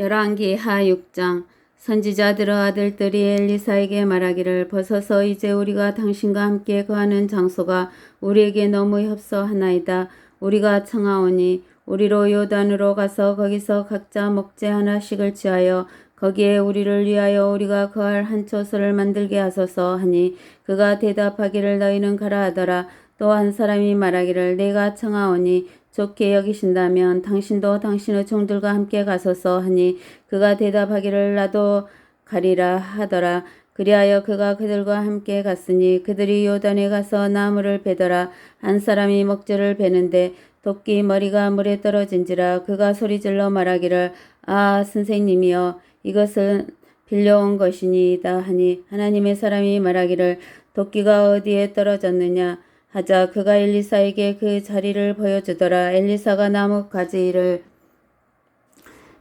열왕기 하 6장 선지자들의 아들들이 엘리사에게 말하기를 벗어서 이제 우리가 당신과 함께 거하는 장소가 우리에게 너무 협소하나이다. 우리가 청하오니 우리로 요단으로 가서 거기서 각자 목재 하나씩을 취하여 거기에 우리를 위하여 우리가 거할 한 처소를 만들게 하소서 하니 그가 대답하기를 너희는 가라 하더라. 또 한 사람이 말하기를 내가 청하오니 좋게 여기신다면 당신도 당신의 종들과 함께 가소서 하니 그가 대답하기를 나도 가리라 하더라. 그리하여 그가 그들과 함께 갔으니 그들이 요단에 가서 나무를 베더라. 한 사람이 목재를 베는데 도끼 머리가 물에 떨어진지라 그가 소리질러 말하기를 아 선생님이여 이것은 빌려온 것이니이다 하니 하나님의 사람이 말하기를 도끼가 어디에 떨어졌느냐 하자 그가 엘리사에게 그 자리를 보여주더라. 엘리사가 나무 가지를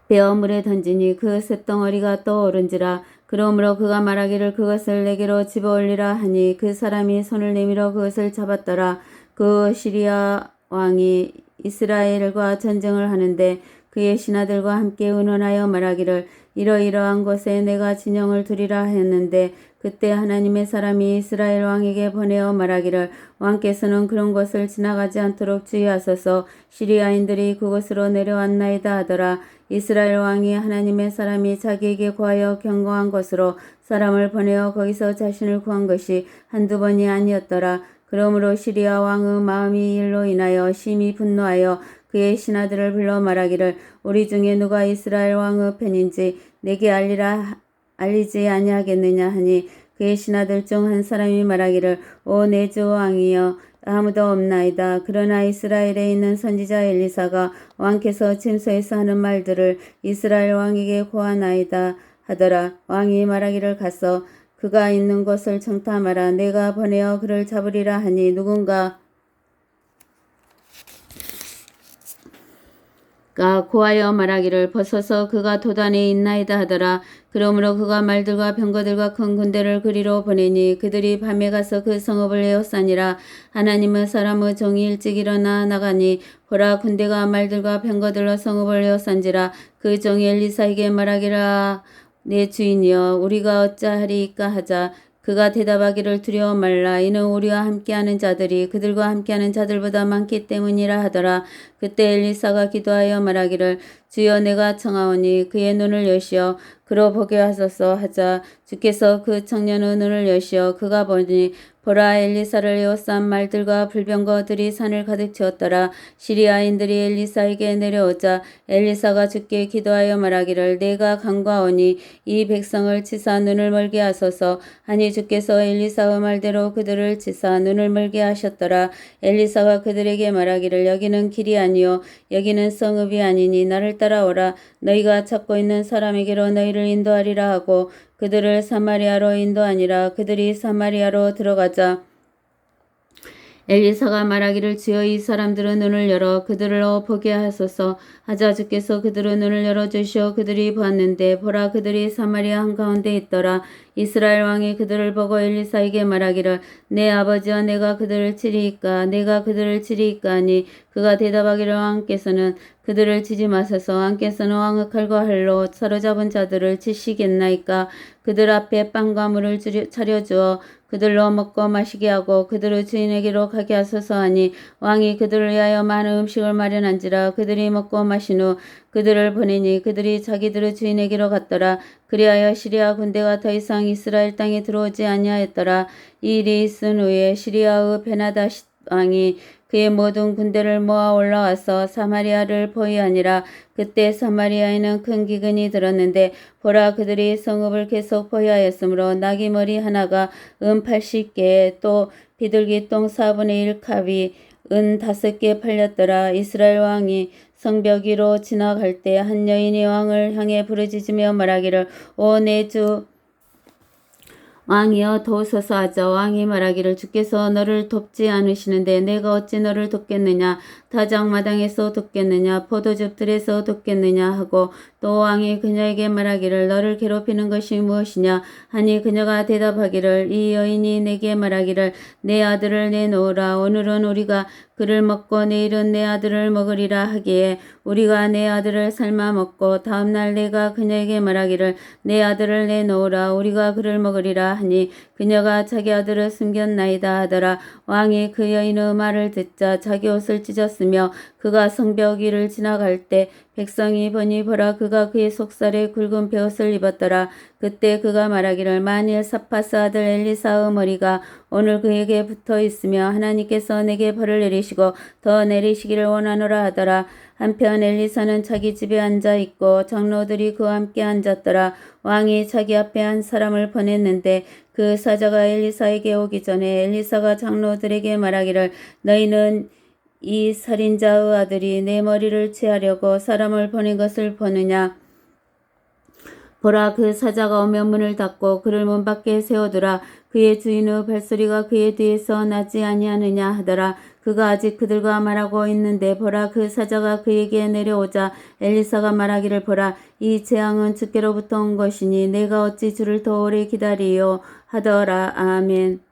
베어 물에 던지니 그 쇳덩어리가 떠오른지라. 그러므로 그가 말하기를 그것을 내게로 집어 올리라 하니 그 사람이 손을 내밀어 그것을 잡았더라. 그 시리아 왕이 이스라엘과 전쟁을 하는데 그의 신하들과 함께 의논하여 말하기를 이러이러한 곳에 내가 진영을 두리라 했는데 그때 하나님의 사람이 이스라엘 왕에게 보내어 말하기를 왕께서는 그런 곳을 지나가지 않도록 주의하소서. 시리아인들이 그곳으로 내려왔나이다 하더라. 이스라엘 왕이 하나님의 사람이 자기에게 구하여 경고한 곳으로 사람을 보내어 거기서 자신을 구한 것이 한두 번이 아니었더라. 그러므로 시리아 왕의 마음이 일로 인하여 심히 분노하여 그의 신하들을 불러 말하기를 우리 중에 누가 이스라엘 왕의 편인지 내게 알리라 알리지 아니하겠느냐 하니 그의 신하들 중 한 사람이 말하기를 오 내 주 왕이여 아무도 없나이다. 그러나 이스라엘에 있는 선지자 엘리사가 왕께서 침소에서 하는 말들을 이스라엘 왕에게 고하나이다 하더라. 왕이 말하기를 가서 그가 있는 곳을 청탐하라. 내가 보내어 그를 잡으리라 하니 누군가 가 고하여 말하기를 벗어서 그가 도단에 있나이다 하더라. 그러므로 그가 말들과 병거들과 큰 군대를 그리로 보내니 그들이 밤에 가서 그 성읍을 에워싸니라. 하나님의 사람의 종이 일찍 일어나 나가니 보라 군대가 말들과 병거들로 성읍을 에워싼지라. 그 종이 엘리사에게 말하기라. 내 주인이여 우리가 어찌하리이까 하자. 그가 대답하기를 두려워 말라. 이는 우리와 함께하는 자들이 그들과 함께하는 자들보다 많기 때문이라 하더라. 그때 엘리사가 기도하여 말하기를 주여 내가 청하오니 그의 눈을 여시어 그로 보게 하소서 하자 주께서 그 청년의 눈을 여시어 그가 보니 보라 엘리사를 에워싼 말들과 불병거들이 산을 가득 채웠더라. 시리아인들이 엘리사에게 내려오자 엘리사가 주께 기도하여 말하기를 내가 간과하오니 이 백성을 치사 눈을 멀게 하소서. 하니 주께서 엘리사의 말대로 그들을 치사 눈을 멀게 하셨더라. 엘리사가 그들에게 말하기를 여기는 길이 아니요 여기는 성읍이 아니니 나를 따라오라. 너희가 찾고 있는 사람에게로 너희를 인도하리라 하고 그들을 사마리아로 인도하니라 그들이 사마리아로 들어가자. 엘리사가 말하기를 주여 이 사람들의 눈을 열어 그들을 보게 하소서. 하자 주께서 그들의 눈을 열어 주시어 그들이 보았는데 보라 그들이 사마리아 한가운데 있더라. 이스라엘 왕이 그들을 보고 엘리사에게 말하기를 내 아버지와 내가 그들을 치리이까 내가 그들을 치리이까 하니 그가 대답하기를 왕께서는 그들을 치지 마소서. 왕께서는 왕의 칼과 활로 사로잡은 자들을 치시겠나이까? 그들 앞에 빵과 물을 차려주어 그들로 먹고 마시게 하고 그들의 주인에게로 가게 하소서 하니 왕이 그들을 위하여 많은 음식을 마련한지라 그들이 먹고 마신 후 그들을 보내니 그들이 자기들의 주인에게로 갔더라. 그리하여 시리아 군대가 더 이상 이스라엘 땅에 들어오지 아니하였더라. 이 일이 있은 후에 시리아의 베나다시 왕이 그의 모든 군대를 모아 올라와서 사마리아를 포위하니라. 그때 사마리아에는 큰 기근이 들었는데 보라 그들이 성읍을 계속 포위하였으므로 나귀 머리 하나가 은 80개 또 비둘기똥 4분의 1 컵이 은 5개 팔렸더라. 이스라엘 왕이 성벽 위로 지나갈 때 한 여인이 왕을 향해 부르짖으며 말하기를 오내주 왕이여 도우소서 하자. 왕이 말하기를 주께서 너를 돕지 않으시는데 내가 어찌 너를 돕겠느냐? 타작마당에서 돕겠느냐? 포도즙들에서 돕겠느냐? 하고 또 왕이 그녀에게 말하기를 너를 괴롭히는 것이 무엇이냐? 하니 그녀가 대답하기를 이 여인이 내게 말하기를 내 아들을 내놓으라. 오늘은 우리가 그를 먹고 내일은 내 아들을 먹으리라 하기에 우리가 내 아들을 삶아 먹고 다음날 내가 그녀에게 말하기를 내 아들을 내놓으라. 우리가 그를 먹으리라 하니 그녀가 자기 아들을 숨겼나이다 하더라. 왕이 그 여인의 말을 듣자 자기 옷을 찢었으며 그가 성벽 위를 지나갈 때 백성이 보니 보라 그가 그의 속살에 굵은 베옷을 입었더라 그때 그가 말하기를 만일 사파스 아들 엘리사의 머리가 오늘 그에게 붙어 있으며 하나님께서 내게 벌을 내리시고 더 내리시기를 원하노라 하더라. 한편 엘리사는 자기 집에 앉아 있고 장로들이 그와 함께 앉았더라. 왕이 자기 앞에 한 사람을 보냈는데 그 사자가 엘리사에게 오기 전에 엘리사가 장로들에게 말하기를 너희는 이 살인자의 아들이 내 머리를 취하려고 사람을 보낸 것을 보느냐 보라 그 사자가 오면 문을 닫고 그를 문 밖에 세워두라. 그의 주인의 발소리가 그의 뒤에서 나지 아니하느냐 하더라. 그가 아직 그들과 말하고 있는데 보라 그 사자가 그에게 내려오자 엘리사가 말하기를 보라. 이 재앙은 주께로부터 온 것이니 내가 어찌 주를 더 오래 기다리요? 하더라. 아멘